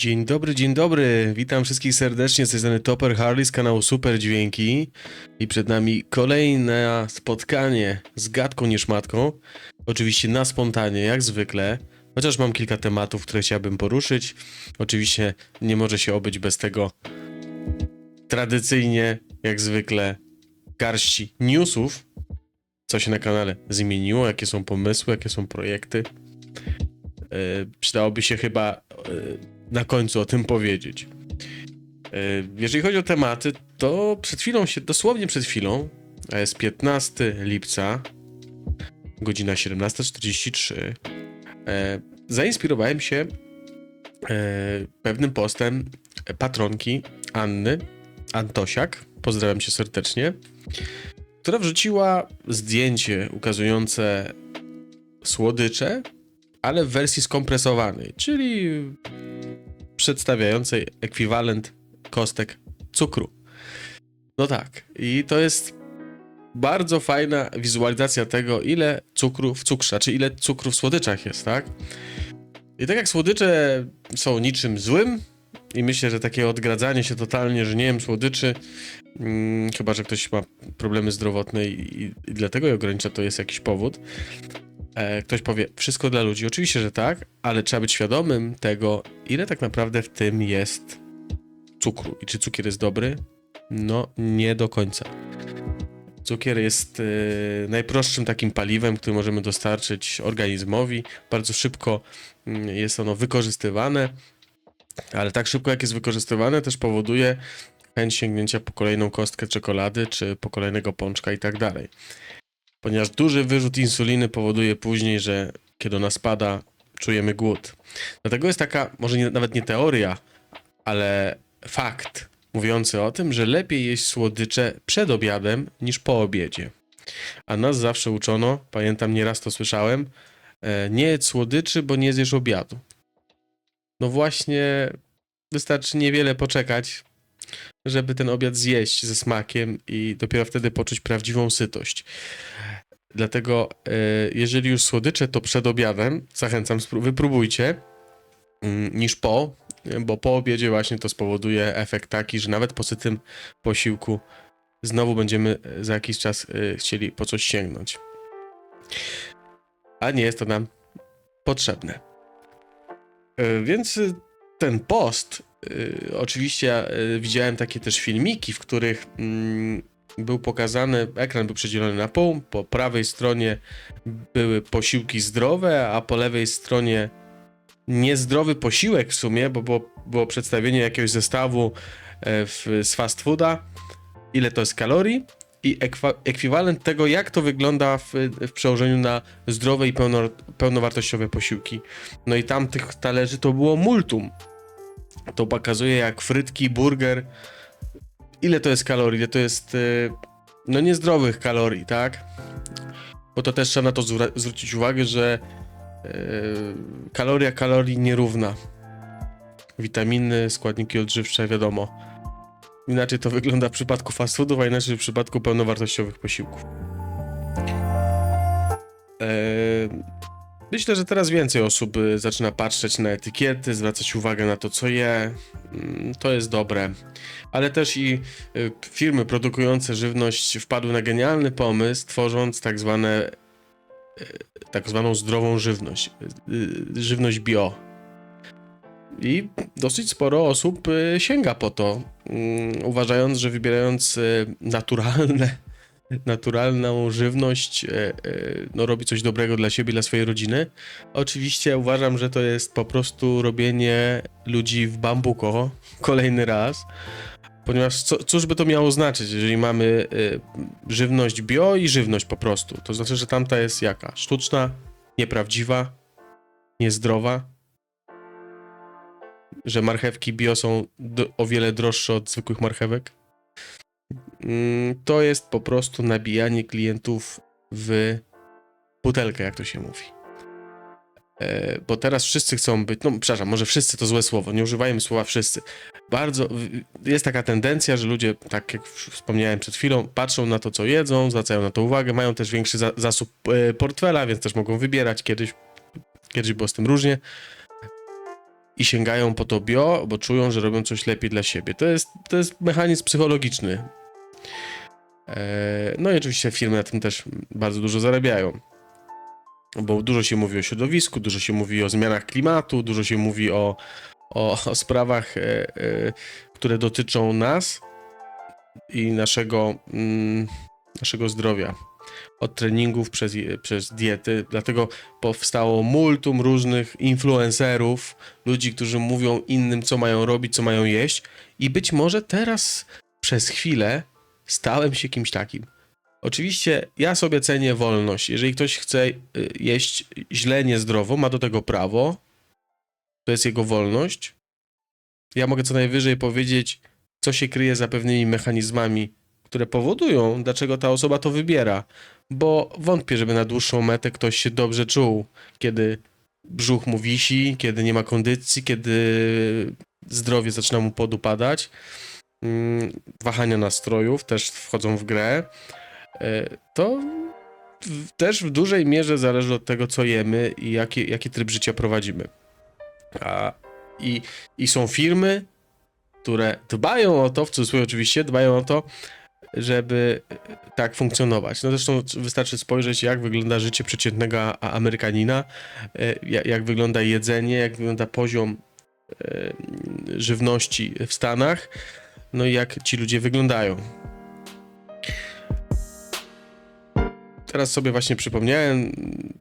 Dzień dobry, dzień dobry. Witam wszystkich serdecznie z tej strony Topper Harley z kanału Super Dźwięki. I przed nami kolejne spotkanie z gadką niż matką. Oczywiście na spontanie, jak zwykle. Chociaż mam kilka tematów, które chciałbym poruszyć. Oczywiście nie może się obyć bez tego tradycyjnie, jak zwykle, garści newsów. Co się na kanale zmieniło, jakie są pomysły, jakie są projekty. Yy, przydałoby się chyba yy, na końcu o tym powiedzieć. Yy, Jeżeli chodzi o tematy, to przed chwilą się, dosłownie przed chwilą, jest 15 lipca, godzina 17.43, e, zainspirowałem się e, pewnym postem patronki Anny Antosiak, pozdrawiam cię serdecznie, która wrzuciła zdjęcie ukazujące słodycze, ale w wersji skompresowanej, czyli przedstawiającej ekwiwalent kostek cukru. No tak, i to jest bardzo fajna wizualizacja tego, ile cukru w cukrze, czy ile cukru w słodyczach jest, tak? I tak jak słodycze są niczym złym, i myślę, że takie odgradzanie się totalnie, że nie wiem słodyczy, mm, chyba że ktoś ma problemy zdrowotne i, i, i dlatego je ogranicza, to jest jakiś powód. E, ktoś powie, wszystko dla ludzi. Oczywiście, że tak, ale trzeba być świadomym tego, ile tak naprawdę w tym jest cukru. I czy cukier jest dobry? No, nie do końca. Cukier jest e, najprostszym takim paliwem, który możemy dostarczyć organizmowi. Bardzo szybko mm, jest ono wykorzystywane, ale tak szybko jak jest wykorzystywane, też powoduje chęć sięgnięcia po kolejną kostkę czekolady, czy po kolejnego pączka i tak dalej ponieważ duży wyrzut insuliny powoduje później, że kiedy ona spada, czujemy głód. Dlatego jest taka, może nie, nawet nie teoria, ale fakt mówiący o tym, że lepiej jeść słodycze przed obiadem niż po obiedzie. A nas zawsze uczono, pamiętam nieraz to słyszałem, e, nie jedz słodyczy, bo nie zjesz obiadu. No właśnie, wystarczy niewiele poczekać, żeby ten obiad zjeść ze smakiem i dopiero wtedy poczuć prawdziwą sytość. Dlatego, e, jeżeli już słodycze, to przed obiadem zachęcam, wypróbujcie mm, niż po, bo po obiedzie właśnie to spowoduje efekt taki, że nawet po sytym posiłku znowu będziemy e, za jakiś czas e, chcieli po coś sięgnąć. A nie jest to nam potrzebne. Więc ten post, y, oczywiście y, widziałem takie też filmiki, w których mm, był pokazany, ekran był przedzielony na pół, po prawej stronie były posiłki zdrowe, a po lewej stronie niezdrowy posiłek w sumie, bo było, było przedstawienie jakiegoś zestawu e, w, z fast fooda, ile to jest kalorii i ekwa, ekwiwalent tego, jak to wygląda w, w przełożeniu na zdrowe i pełno, pełnowartościowe posiłki. No i tam tych talerzy to było multum. To pokazuje jak frytki, burger, ile to jest kalorii, ile to jest y, no niezdrowych kalorii, tak? Bo to też trzeba na to zwrócić uwagę, że y, kaloria kalorii nierówna. Witaminy, składniki odżywcze, wiadomo. Inaczej to wygląda w przypadku fast foodów, a inaczej w przypadku pełnowartościowych posiłków. Eee, Myślę, że teraz więcej osób y, zaczyna patrzeć na etykiety, zwracać uwagę na to, co je. Mm, To jest dobre. Ale też i y, firmy produkujące żywność wpadły na genialny pomysł, tworząc tak zwane y, tak zwaną zdrową żywność. Żywność bio. I dosyć sporo osób sięga po to, mm, uważając, że wybierając naturalne naturalną żywność, e, e, no robi coś dobrego dla siebie, dla swojej rodziny. Oczywiście uważam, że to jest po prostu robienie ludzi w bambuko kolejny raz, ponieważ co, cóż by to miało znaczyć, jeżeli mamy e, żywność bio i żywność po prostu? To znaczy, że tamta jest jaka? Sztuczna, nieprawdziwa, niezdrowa? Że marchewki bio są o wiele droższe od zwykłych marchewek? Mm, to jest po prostu nabijanie klientów w butelkę, jak to się mówi. E, Bo teraz wszyscy chcą być, no przepraszam, może wszyscy to złe słowo, nie używajmy słowa wszyscy. Bardzo jest taka tendencja, że ludzie, tak jak wspomniałem przed chwilą, patrzą na to, co jedzą, zwracają na to uwagę, mają też większy za, zasób e, portfela, więc też mogą wybierać. Kiedyś, kiedyś było z tym różnie. i sięgają po to bio, bo czują, że robią coś lepiej dla siebie. To jest, to jest mechanizm psychologiczny. E, No i oczywiście firmy na tym też bardzo dużo zarabiają. Bo dużo się mówi o środowisku, dużo się mówi o zmianach klimatu, dużo się mówi o, o, o sprawach, e, e, które dotyczą nas i naszego, mm, naszego zdrowia. Od treningów przez, przez diety. Dlatego powstało multum różnych influencerów, ludzi, którzy mówią innym, co mają robić, co mają jeść. I być może teraz przez chwilę stałem się kimś takim. Oczywiście ja sobie cenię wolność. Jeżeli ktoś chce y, jeść źle, niezdrowo, ma do tego prawo. To jest jego wolność. Ja mogę co najwyżej powiedzieć, co się kryje za pewnymi mechanizmami, które powodują, dlaczego ta osoba to wybiera. Bo wątpię, żeby na dłuższą metę ktoś się dobrze czuł, kiedy brzuch mu wisi, kiedy nie ma kondycji, kiedy zdrowie zaczyna mu podupadać. Mm, Wahania nastrojów też wchodzą w grę. E, To też w dużej mierze zależy od tego, co jemy i jaki, jaki tryb życia prowadzimy. A, i, I są firmy, które dbają o to, w cudzysłowie oczywiście, dbają o to, żeby tak funkcjonować. No zresztą wystarczy spojrzeć, jak wygląda życie przeciętnego Amerykanina, e, ja- jak wygląda jedzenie, jak wygląda poziom e, żywności w Stanach, no i jak ci ludzie wyglądają. Teraz sobie właśnie przypomniałem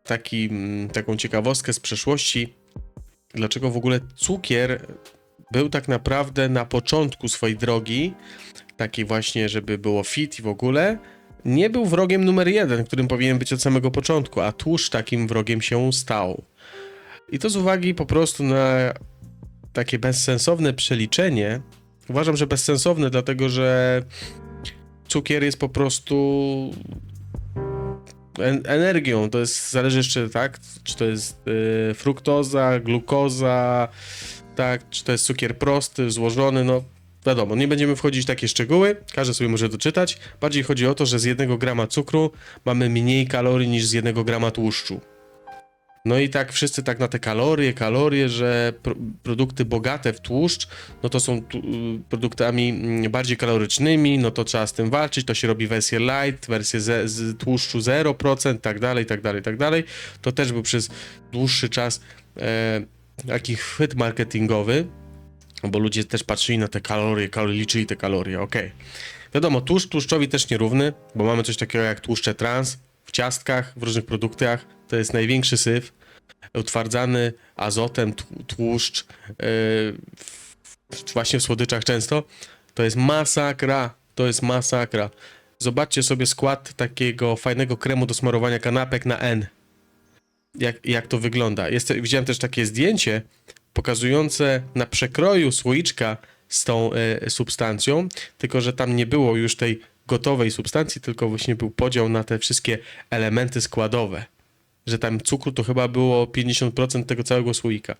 taki, taką ciekawostkę z przeszłości, dlaczego w ogóle cukier był tak naprawdę na początku swojej drogi, takiej właśnie, żeby było fit i w ogóle, nie był wrogiem numer jeden, którym powinien być od samego początku, a tłuszcz takim wrogiem się stał. I to z uwagi po prostu na takie bezsensowne przeliczenie. Uważam, że bezsensowne, dlatego że cukier jest po prostu en- energią. To jest, zależy jeszcze, tak, czy to jest y, fruktoza, glukoza, tak, czy to jest cukier prosty, złożony, no wiadomo, nie będziemy wchodzić w takie szczegóły, każdy sobie może doczytać. Bardziej chodzi o to, że z jednego grama cukru mamy mniej kalorii niż z jednego grama tłuszczu. No i tak wszyscy tak na te kalorie, kalorie, że pro, produkty bogate w tłuszcz, no to są tu, y, produktami mm, bardziej kalorycznymi, no to trzeba z tym walczyć, to się robi wersję light, wersję ze, z tłuszczu 0%, tak dalej, tak dalej, tak dalej. To też był przez dłuższy czas e, taki chwyt marketingowy, bo ludzie też patrzyli na te kalorie, kalorie liczyli te kalorie, okej. Wiadomo, tłuszcz tłuszczowi też nierówny, bo mamy coś takiego jak tłuszcze trans w ciastkach, w różnych produktach, to jest największy syf, utwardzany azotem tł- tłuszcz, yy, właśnie w słodyczach często, to jest masakra, to jest masakra. Zobaczcie sobie skład takiego fajnego kremu do smarowania kanapek na N. Jak, jak to wygląda. Jest, widziałem też takie zdjęcie pokazujące na przekroju słoiczka z tą e, substancją, tylko że tam nie było już tej gotowej substancji, tylko właśnie był podział na te wszystkie elementy składowe. Że tam cukru to chyba było 50% tego całego słoika.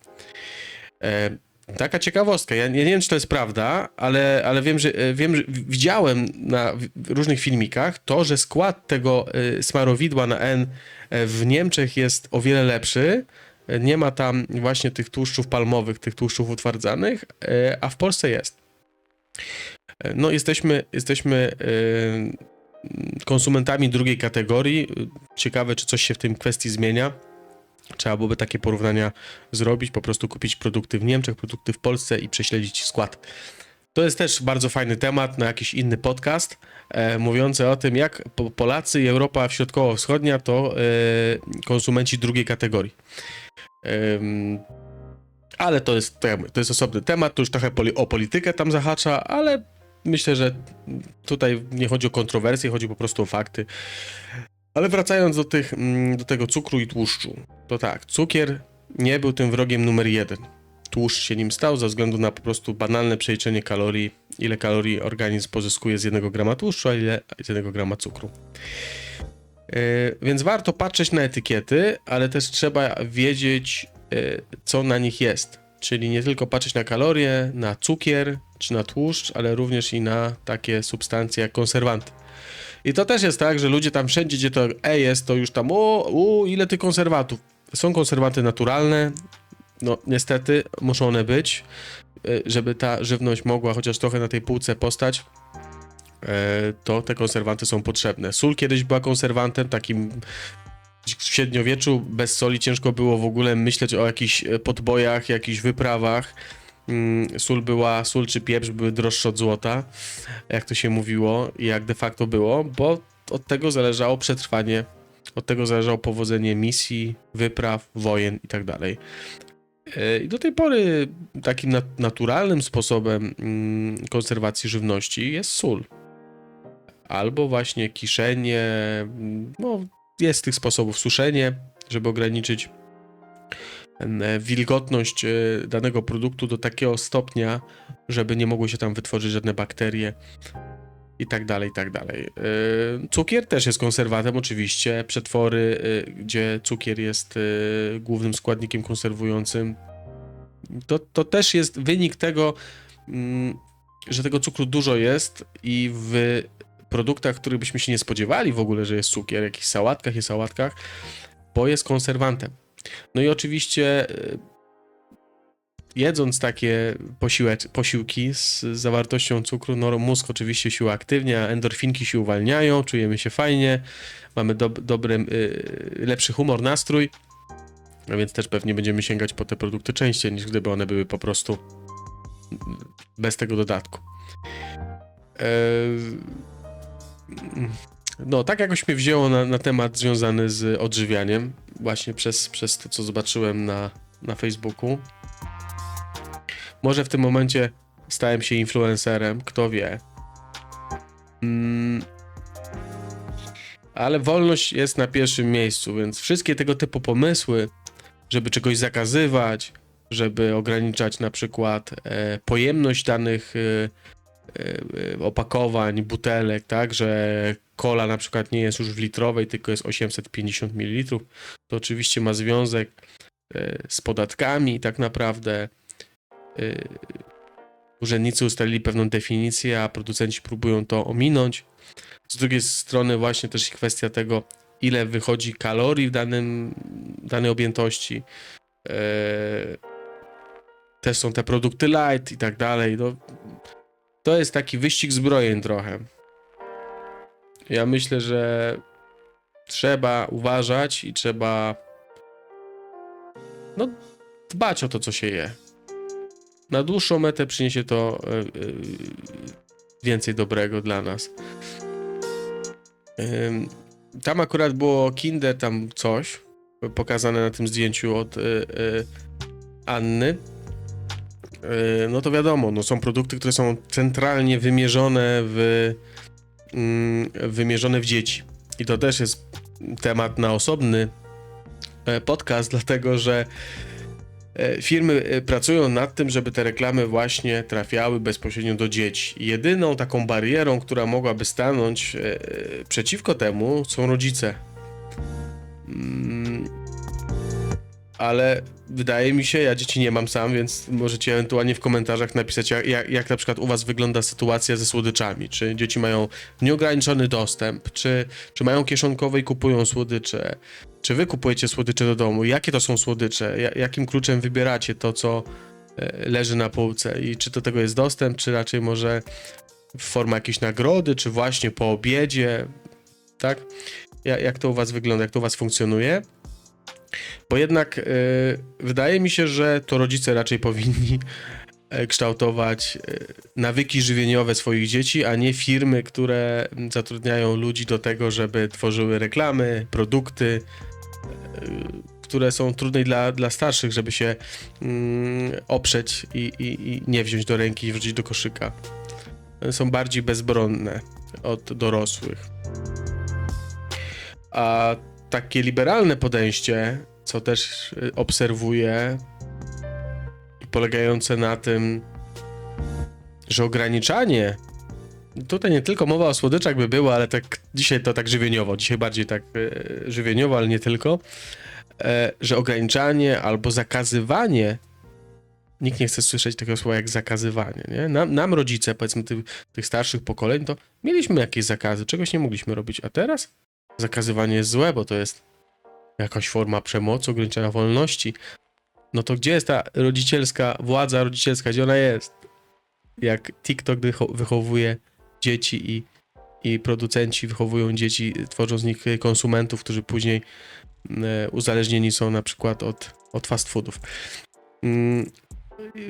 E, taka ciekawostka. Ja nie, nie wiem, czy to jest prawda, ale, ale wiem, że, e, wiem, że widziałem na różnych filmikach to, że skład tego e, smarowidła na N e, w Niemczech jest o wiele lepszy. Nie ma tam właśnie tych tłuszczów palmowych, tych tłuszczów utwardzanych, a w Polsce jest. No, jesteśmy, jesteśmy konsumentami drugiej kategorii. Ciekawe, czy coś się w tym kwestii zmienia. Trzeba byłoby takie porównania zrobić, po prostu kupić produkty w Niemczech, produkty w Polsce i prześledzić skład. To jest też bardzo fajny temat na jakiś inny podcast, e, mówiący o tym, jak po- Polacy i Europa Środkowo-Wschodnia to e, konsumenci drugiej kategorii. Em, ale to jest, to jest osobny temat, to już trochę poli- o politykę tam zahacza, ale myślę, że tutaj nie chodzi o kontrowersje, chodzi po prostu o fakty. Ale wracając do, tych, mm, do tego cukru i tłuszczu, to tak, cukier nie był tym wrogiem numer jeden. Tłuszcz się nim stał ze względu na po prostu banalne przeliczenie kalorii, ile kalorii organizm pozyskuje z jednego grama tłuszczu, a ile z jednego grama cukru. Yy, więc warto patrzeć na etykiety, ale też trzeba wiedzieć, yy, co na nich jest. Czyli nie tylko patrzeć na kalorie, na cukier czy na tłuszcz, ale również i na takie substancje jak konserwanty. I to też jest tak, że ludzie tam wszędzie, gdzie to E jest, to już tam, o, o ile tych konserwatów. Są konserwanty naturalne, no niestety muszą one być, y, żeby ta żywność mogła chociaż trochę na tej półce postać, e, to te konserwanty są potrzebne. Sól kiedyś była konserwantem takim w średniowieczu bez soli ciężko było w ogóle myśleć o jakichś e, podbojach, jakichś wyprawach. Mm, Sól była, sól czy pieprz były droższe od złota, jak to się mówiło i jak de facto było, bo od tego zależało przetrwanie, od tego zależało powodzenie misji, wypraw, wojen i tak dalej. E, I do tej pory takim nat- naturalnym sposobem mm, konserwacji żywności jest sól. Albo właśnie kiszenie, mm, no jest tych sposobów suszenie, żeby ograniczyć e, wilgotność e, danego produktu do takiego stopnia, żeby nie mogły się tam wytworzyć żadne bakterie i tak dalej, i tak dalej. E, Cukier też jest konserwantem, oczywiście. Przetwory, gdzie cukier jest głównym składnikiem konserwującym. To, to też jest wynik tego, mm, że tego cukru dużo jest i w produktach, których byśmy się nie spodziewali w ogóle, że jest cukier, jakichś sałatkach i sałatkach, bo jest konserwantem. No i oczywiście e, jedząc takie posiłek, posiłki z zawartością cukru, no mózg oczywiście się uaktywnia, endorfinki się uwalniają, czujemy się fajnie, mamy dob dobry, y, lepszy humor, nastrój, a więc też pewnie będziemy sięgać po te produkty częściej, niż gdyby one były po prostu bez tego dodatku. Eee, no, tak jakoś mnie wzięło na, na temat związany z odżywianiem, właśnie przez, przez to, co zobaczyłem na, na Facebooku. Może w tym momencie stałem się influencerem, kto wie. Mm, ale wolność jest na pierwszym miejscu, więc wszystkie tego typu pomysły, żeby czegoś zakazywać, żeby ograniczać na przykład e, pojemność danych e, opakowań, butelek, tak, że kola na przykład nie jest już w litrowej, tylko jest 850 ml, to oczywiście ma związek e, z podatkami tak naprawdę. Urzędnicy ustalili pewną definicję, a producenci próbują to ominąć. Z drugiej strony właśnie też kwestia tego, ile wychodzi kalorii w danym, danej objętości. Też są te produkty light i tak dalej. No, to jest taki wyścig zbrojeń trochę. Ja myślę, że trzeba uważać i trzeba no, dbać o to, co się je. Na dłuższą metę przyniesie to e, e, więcej dobrego dla nas. Tam akurat było Kinder, tam coś pokazane na tym zdjęciu od y, Anny. Y, no to wiadomo, no są produkty, które są centralnie wymierzone w mm, wymierzone w dzieci. I to też jest temat na osobny e, podcast, dlatego że e, firmy e, pracują nad tym, żeby te reklamy właśnie trafiały bezpośrednio do dzieci. Jedyną taką barierą, która mogłaby stanąć przeciwko temu, są rodzice. Ale wydaje mi się, ja dzieci nie mam sam, więc możecie ewentualnie w komentarzach napisać, jak, jak, na przykład u was wygląda sytuacja ze słodyczami. Czy dzieci mają nieograniczony dostęp, czy, czy mają kieszonkowe i kupują słodycze, czy wy kupujecie słodycze do domu, jakie to są słodycze, ja, jakim kluczem wybieracie to, co e, leży na półce? I czy do tego jest dostęp, czy raczej może w formie jakiejś nagrody, czy właśnie po obiedzie, tak? Ja, jak to u was wygląda, jak to u was funkcjonuje? Bo jednak y, wydaje mi się, że to rodzice raczej powinni e, kształtować e, nawyki żywieniowe swoich dzieci, a nie firmy, które zatrudniają ludzi do tego, żeby tworzyły reklamy, produkty, e, które są trudne dla, dla starszych, żeby się mm, oprzeć i, i, i nie wziąć do ręki i wrzucić do koszyka. Są bardziej bezbronne od dorosłych. A takie liberalne podejście, co też y, obserwuję, polegające na tym, że ograniczanie. Tutaj nie tylko mowa o słodyczach by była, ale tak dzisiaj to tak żywieniowo, dzisiaj bardziej tak y, żywieniowo, ale nie tylko, e, że ograniczanie albo zakazywanie. Nikt nie chce słyszeć takiego słowa jak zakazywanie. Nie? Nam, nam rodzice, powiedzmy tych, tych starszych pokoleń, to mieliśmy jakieś zakazy, czegoś nie mogliśmy robić, a teraz zakazywanie jest złe, bo to jest jakaś forma przemocy, ograniczenia wolności. No to gdzie jest ta rodzicielska, władza rodzicielska, gdzie ona jest? Jak TikTok wycho- wychowuje dzieci i, i producenci wychowują dzieci, tworzą z nich konsumentów, którzy później e, uzależnieni są na przykład od, od fast foodów.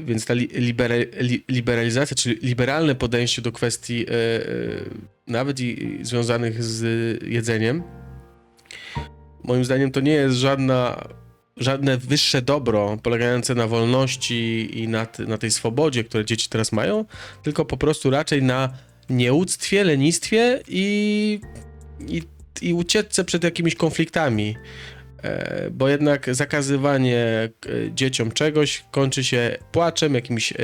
Więc ta li, libera, li, liberalizacja, czyli liberalne podejście do kwestii e, e, nawet i, związanych z jedzeniem, moim zdaniem to nie jest żadna, żadne wyższe dobro polegające na wolności i na, na tej swobodzie, które dzieci teraz mają, tylko po prostu raczej na nieuctwie, lenistwie i, i, i ucieczce przed jakimiś konfliktami. E, Bo jednak zakazywanie e, dzieciom czegoś kończy się płaczem, jakimiś e,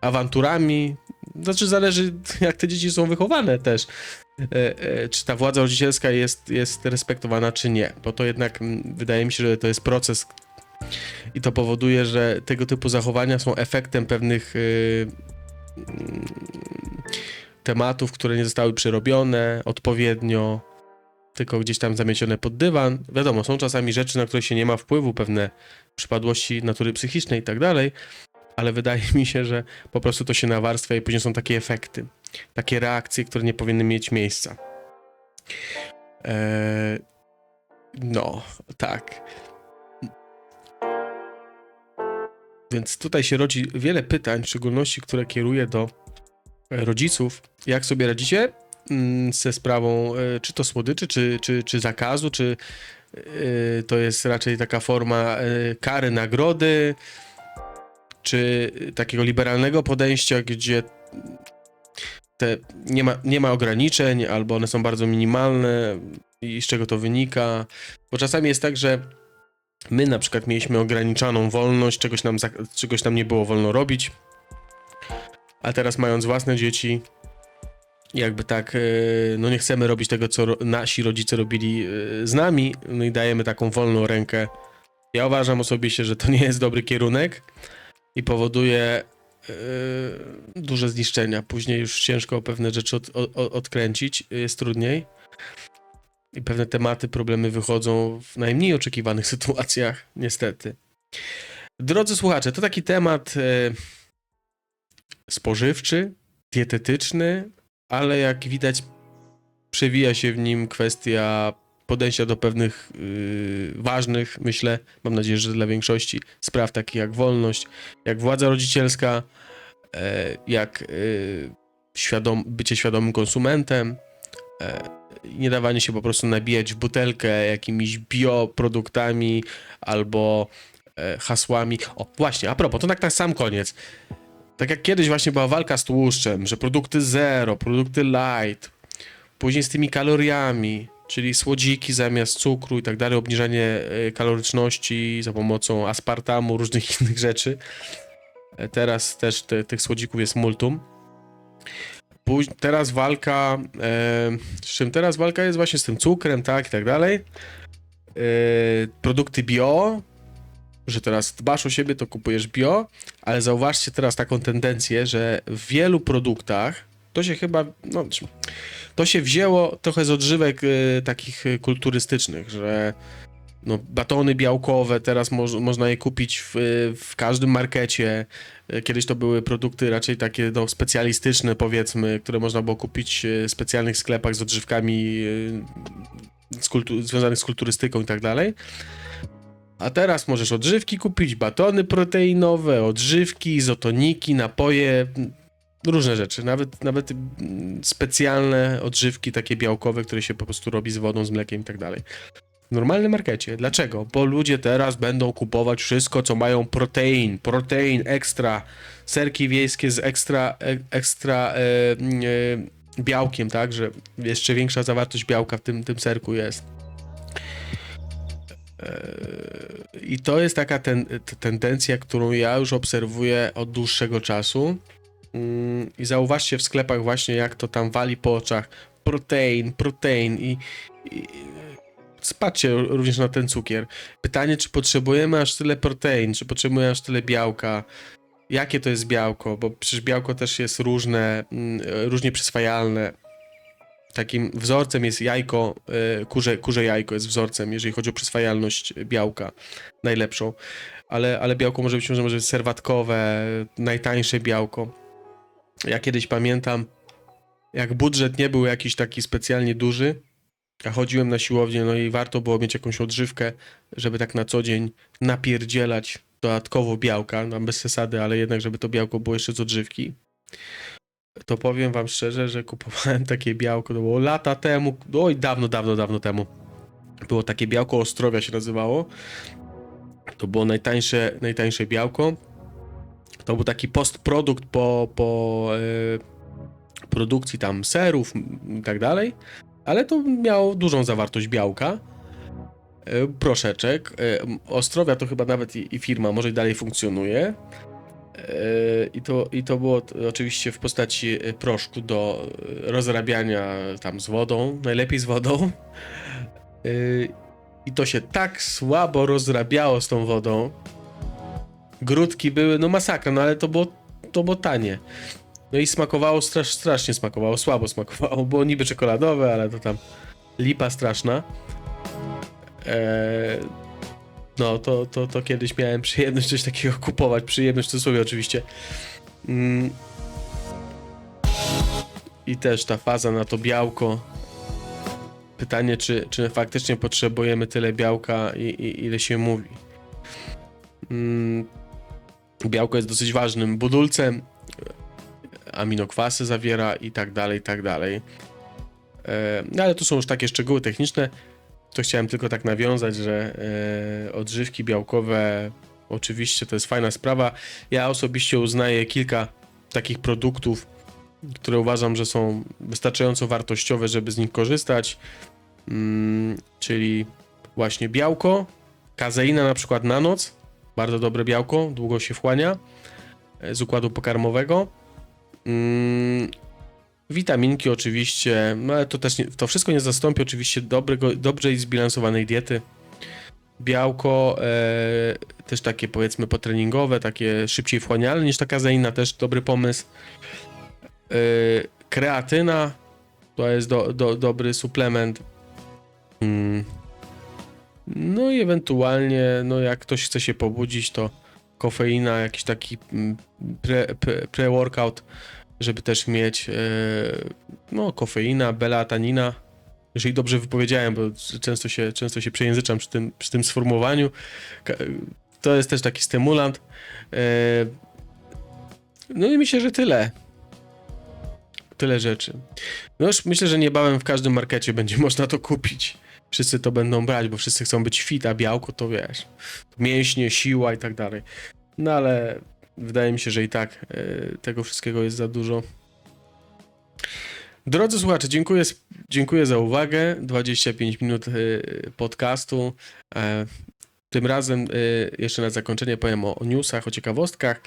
awanturami. Znaczy, zależy, jak te dzieci są wychowane też. Czy ta władza rodzicielska jest, jest respektowana, czy nie. Bo to jednak wydaje mi się, że to jest proces i to powoduje, że tego typu zachowania są efektem pewnych tematów, które nie zostały przerobione odpowiednio, tylko gdzieś tam zamiecione pod dywan. Wiadomo, są czasami rzeczy, na które się nie ma wpływu, pewne przypadłości natury psychicznej i tak dalej, ale wydaje mi się, że po prostu to się nawarstwia i później są takie efekty, takie reakcje, które nie powinny mieć miejsca. Eee, no, tak. Więc tutaj się rodzi wiele pytań, w szczególności, które kieruję do rodziców. Jak sobie radzicie ze sprawą, e, czy to słodyczy, czy, czy, czy zakazu, czy e, to jest raczej taka forma e, kary, nagrody, czy takiego liberalnego podejścia, gdzie te nie ma, nie ma ograniczeń, albo one są bardzo minimalne i z czego to wynika. Bo czasami jest tak, że my na przykład mieliśmy ograniczoną wolność, czegoś nam, czegoś nam nie było wolno robić, a teraz mając własne dzieci, jakby tak, e, no nie chcemy robić tego, co nasi rodzice robili e, z nami, no i dajemy taką wolną rękę. Ja uważam osobiście, że to nie jest dobry kierunek i powoduje e, duże zniszczenia. Później już ciężko pewne rzeczy od, od, odkręcić, jest trudniej. I pewne tematy, problemy wychodzą w najmniej oczekiwanych sytuacjach, niestety. Drodzy słuchacze, to taki temat spożywczy, dietetyczny, ale jak widać, przewija się w nim kwestia podejścia do pewnych y, ważnych, myślę, mam nadzieję, że dla większości spraw takich jak wolność, jak władza rodzicielska, e, jak y, świadom, bycie świadomym konsumentem, e, nie dawanie się po prostu nabijać w butelkę jakimiś bioproduktami albo e, hasłami. O, właśnie, a propos, to tak na sam koniec. Tak jak kiedyś właśnie była walka z tłuszczem, że produkty zero, produkty light, później z tymi kaloriami, czyli słodziki zamiast cukru i tak dalej, obniżanie e, kaloryczności za pomocą aspartamu, różnych innych rzeczy. E, Teraz też te, tych słodzików jest multum. Póź- teraz walka, e, z czym teraz walka jest właśnie z tym cukrem, tak, i tak dalej. E, produkty bio, że teraz dbasz o siebie, to kupujesz bio, ale zauważcie teraz taką tendencję, że w wielu produktach, to się chyba, no, to się wzięło trochę z odżywek e, takich e, kulturystycznych, że no, batony białkowe, teraz moż, można je kupić w, w każdym markecie. E, Kiedyś to były produkty raczej takie no, specjalistyczne, powiedzmy, które można było kupić w specjalnych sklepach z odżywkami e, z kultu- związanych z kulturystyką i tak dalej. A teraz możesz odżywki kupić, batony proteinowe, odżywki, izotoniki, napoje, różne rzeczy. Nawet, nawet mm, specjalne odżywki takie białkowe, które się po prostu robi z wodą, z mlekiem i tak dalej. W normalnym markecie. Dlaczego? Bo ludzie teraz będą kupować wszystko, co mają protein, protein ekstra, serki wiejskie z ekstra, e, ekstra e, e, białkiem, tak, że jeszcze większa zawartość białka w tym, tym serku jest. E, I to jest taka ten, tendencja, którą ja już obserwuję od dłuższego czasu. Mm, I zauważcie w sklepach właśnie, jak to tam wali po oczach. Protein, protein i, i spatrzcie również na ten cukier. Pytanie, czy potrzebujemy aż tyle protein, czy potrzebujemy aż tyle białka? Jakie to jest białko? Bo przecież białko też jest różne, mm, różnie przyswajalne. Takim wzorcem jest jajko, e, kurze, kurze jajko jest wzorcem, jeżeli chodzi o przyswajalność białka, najlepszą. Ale, ale białko może być, może być serwatkowe, najtańsze białko. Ja kiedyś pamiętam, jak budżet nie był jakiś taki specjalnie duży, a chodziłem na siłownię, no i warto było mieć jakąś odżywkę, żeby tak na co dzień napierdzielać dodatkowo białka, no bez zasady, ale jednak, żeby to białko było jeszcze z odżywki. To powiem wam szczerze, że kupowałem takie białko, to było lata temu, oj dawno, dawno, dawno temu. Było takie białko Ostrowia się nazywało. To było najtańsze, najtańsze białko. To był taki postprodukt po, po e, produkcji tam serów i tak dalej, ale to miało dużą zawartość białka. E, proszeczek. E, Ostrowia to chyba nawet i, i firma może dalej funkcjonuje. I to, I to było oczywiście w postaci e, proszku do e, rozrabiania tam z wodą, najlepiej z wodą. E, I to się tak słabo rozrabiało z tą wodą. Grudki były, no masakra, no ale to było, to było tanie. No i smakowało, strasz, strasznie smakowało, słabo smakowało. Było niby czekoladowe, ale to tam lipa straszna. Eee, no, to, to, to kiedyś miałem przyjemność coś takiego kupować. Przyjemność w cudzysłowie oczywiście. Mm. I też ta faza na to białko. Pytanie, czy, czy faktycznie potrzebujemy tyle białka, i, i, ile się mówi. Mm. Białko jest dosyć ważnym budulcem. Aminokwasy zawiera i tak dalej, i tak dalej. E, no ale to są już takie szczegóły techniczne. To chciałem tylko tak nawiązać, że e, odżywki białkowe oczywiście to jest fajna sprawa. Ja osobiście uznaję kilka takich produktów, które uważam, że są wystarczająco wartościowe, żeby z nich korzystać. Mm, czyli właśnie białko, kazeina na przykład na noc, bardzo dobre białko, długo się wchłania e, z układu pokarmowego. Mm, Witaminki oczywiście, no ale to też nie, to wszystko nie zastąpi oczywiście dobrego, dobrze zbilansowanej diety. Białko e, też takie powiedzmy potreningowe, takie szybciej wchłanialne niż ta kazeina, też dobry pomysł. E, kreatyna to jest do, do, dobry suplement. Mm. No i ewentualnie, no jak ktoś chce się pobudzić, to kofeina, jakiś taki mm, pre- pre- pre-workout żeby też mieć e, no, kofeina, belatanina. Jeżeli dobrze wypowiedziałem, bo często się, często się przejęzyczam przy tym, przy tym sformułowaniu. To jest też taki stymulant. E, No i myślę, że tyle. Tyle rzeczy. No już myślę, że niebawem w każdym markecie będzie można to kupić. Wszyscy to będą brać, bo wszyscy chcą być fit, a białko to wiesz, mięśnie, siła i tak dalej. No ale Wydaje mi się, że i tak e, tego wszystkiego jest za dużo. Drodzy słuchacze, dziękuję, dziękuję za uwagę. 25 minut e, podcastu. E, Tym razem jeszcze na zakończenie powiem o, newsach, o ciekawostkach.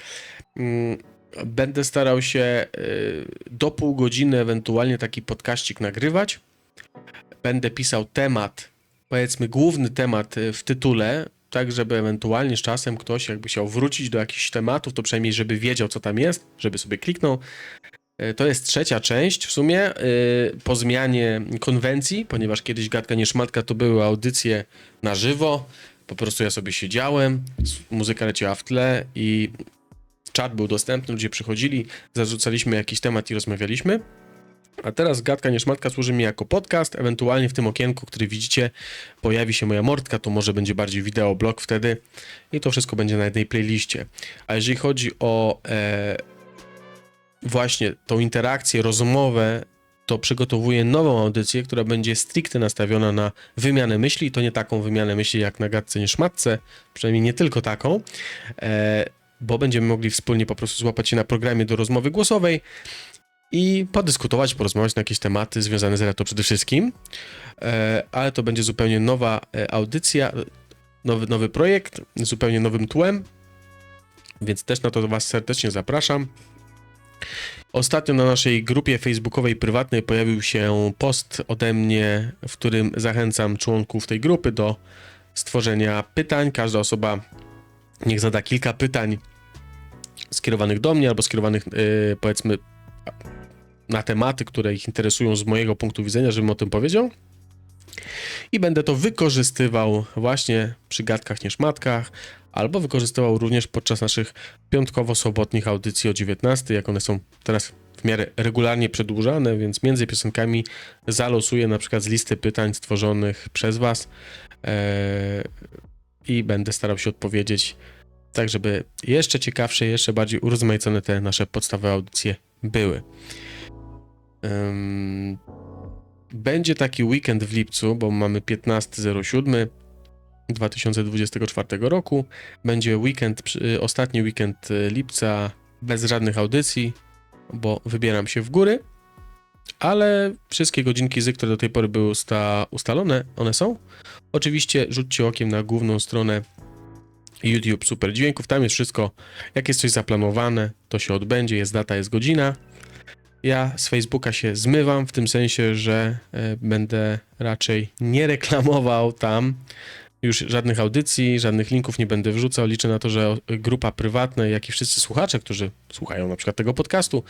Mm, Będę starał się do pół godziny ewentualnie taki podkaścik nagrywać. Będę pisał temat, powiedzmy główny temat w tytule, tak żeby ewentualnie z czasem ktoś jakby chciał wrócić do jakichś tematów, to przynajmniej żeby wiedział co tam jest, żeby sobie kliknął. E, To jest trzecia część w sumie e, po zmianie konwencji, ponieważ kiedyś Gadka Nie Szmatka to były audycje na żywo. Po prostu ja sobie siedziałem, muzyka leciała w tle i czat był dostępny, ludzie przychodzili, zarzucaliśmy jakiś temat i rozmawialiśmy. A teraz Gadka Nie Szmatka służy mi jako podcast, ewentualnie w tym okienku, który widzicie, pojawi się moja mordka, to może będzie bardziej wideoblog wtedy. I to wszystko będzie na jednej playliście. A jeżeli chodzi o e, właśnie tą interakcję, rozmowę, to przygotowuję nową audycję, która będzie stricte nastawiona na wymianę myśli, to nie taką wymianę myśli jak na gadce nie szmatce, przynajmniej nie tylko taką, e, bo będziemy mogli wspólnie po prostu złapać się na programie do rozmowy głosowej i podyskutować, porozmawiać na jakieś tematy związane z retro przede wszystkim, e, ale to będzie zupełnie nowa e, audycja, nowy, nowy projekt, zupełnie nowym tłem, więc też na to Was serdecznie zapraszam. Ostatnio na naszej grupie facebookowej prywatnej pojawił się post ode mnie, w którym zachęcam członków tej grupy do stworzenia pytań. Każda osoba niech zada kilka pytań skierowanych do mnie albo skierowanych yy, powiedzmy na tematy, które ich interesują z mojego punktu widzenia, żebym o tym powiedział. I będę to wykorzystywał właśnie przy gadkach niż matkach, albo wykorzystywał również podczas naszych piątkowo-sobotnich audycji o 19, jak one są teraz w miarę regularnie przedłużane, więc między piosenkami zalosuję na przykład z listy pytań stworzonych przez Was e, i będę starał się odpowiedzieć tak, żeby jeszcze ciekawsze, jeszcze bardziej urozmaicone te nasze podstawowe audycje były. Ym, będzie taki weekend w lipcu, bo mamy 15.07 2024 roku. Będzie weekend, przy- ostatni weekend y, lipca bez żadnych audycji, bo wybieram się w góry, ale wszystkie godzinki z, które do tej pory były usta- ustalone, one są. Oczywiście rzućcie okiem na główną stronę YouTube Super Dźwięków, tam jest wszystko, jak jest coś zaplanowane, to się odbędzie, jest data, jest godzina. Ja z Facebooka się zmywam, w tym sensie, że e, będę raczej nie reklamował tam już żadnych audycji, żadnych linków nie będę wrzucał. Liczę na to, że grupa prywatna, jak i wszyscy słuchacze, którzy słuchają na przykład tego podcastu,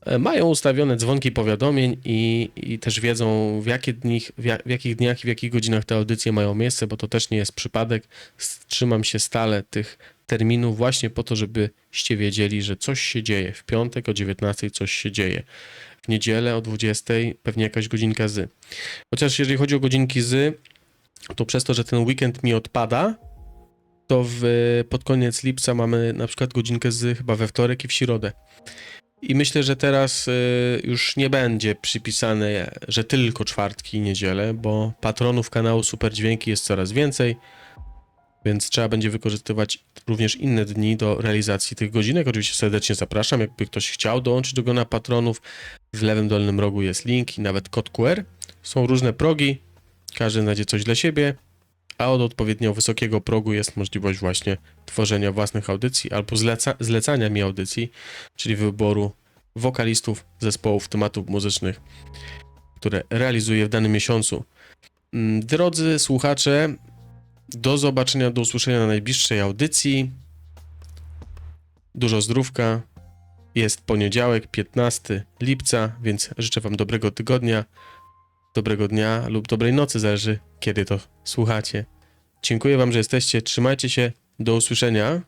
e, mają ustawione dzwonki powiadomień i, i też wiedzą, w, jakie dni, w, jak, w jakich dniach i w jakich godzinach te audycje mają miejsce, bo to też nie jest przypadek. Trzymam się stale tych terminów właśnie po to, żebyście wiedzieli, że coś się dzieje. W piątek o 19 coś się dzieje. W niedzielę o 20 pewnie jakaś godzinka z. Chociaż jeżeli chodzi o godzinki z, to przez to, że ten weekend mi odpada, to w, pod koniec lipca mamy na przykład godzinkę z chyba we wtorek i w środę. I myślę, że teraz y, już nie będzie przypisane, że tylko czwartki i niedzielę, bo patronów kanału Super Dźwięki jest coraz więcej, więc trzeba będzie wykorzystywać również inne dni do realizacji tych godzinek. Oczywiście serdecznie zapraszam, jakby ktoś chciał dołączyć do grona patronów. W lewym dolnym rogu jest link i nawet kod QR. Są różne progi, każdy znajdzie coś dla siebie, a od odpowiednio wysokiego progu jest możliwość właśnie tworzenia własnych audycji albo zleca zlecania mi audycji, czyli wyboru wokalistów, zespołów, tematów muzycznych, które realizuję w danym miesiącu. Mm, Drodzy słuchacze, do zobaczenia, do usłyszenia na najbliższej audycji. Dużo zdrówka. Jest poniedziałek, 15 lipca, więc życzę Wam dobrego tygodnia dobrego dnia lub dobrej nocy, zależy kiedy to słuchacie. Dziękuję Wam, że jesteście. Trzymajcie się. Do usłyszenia.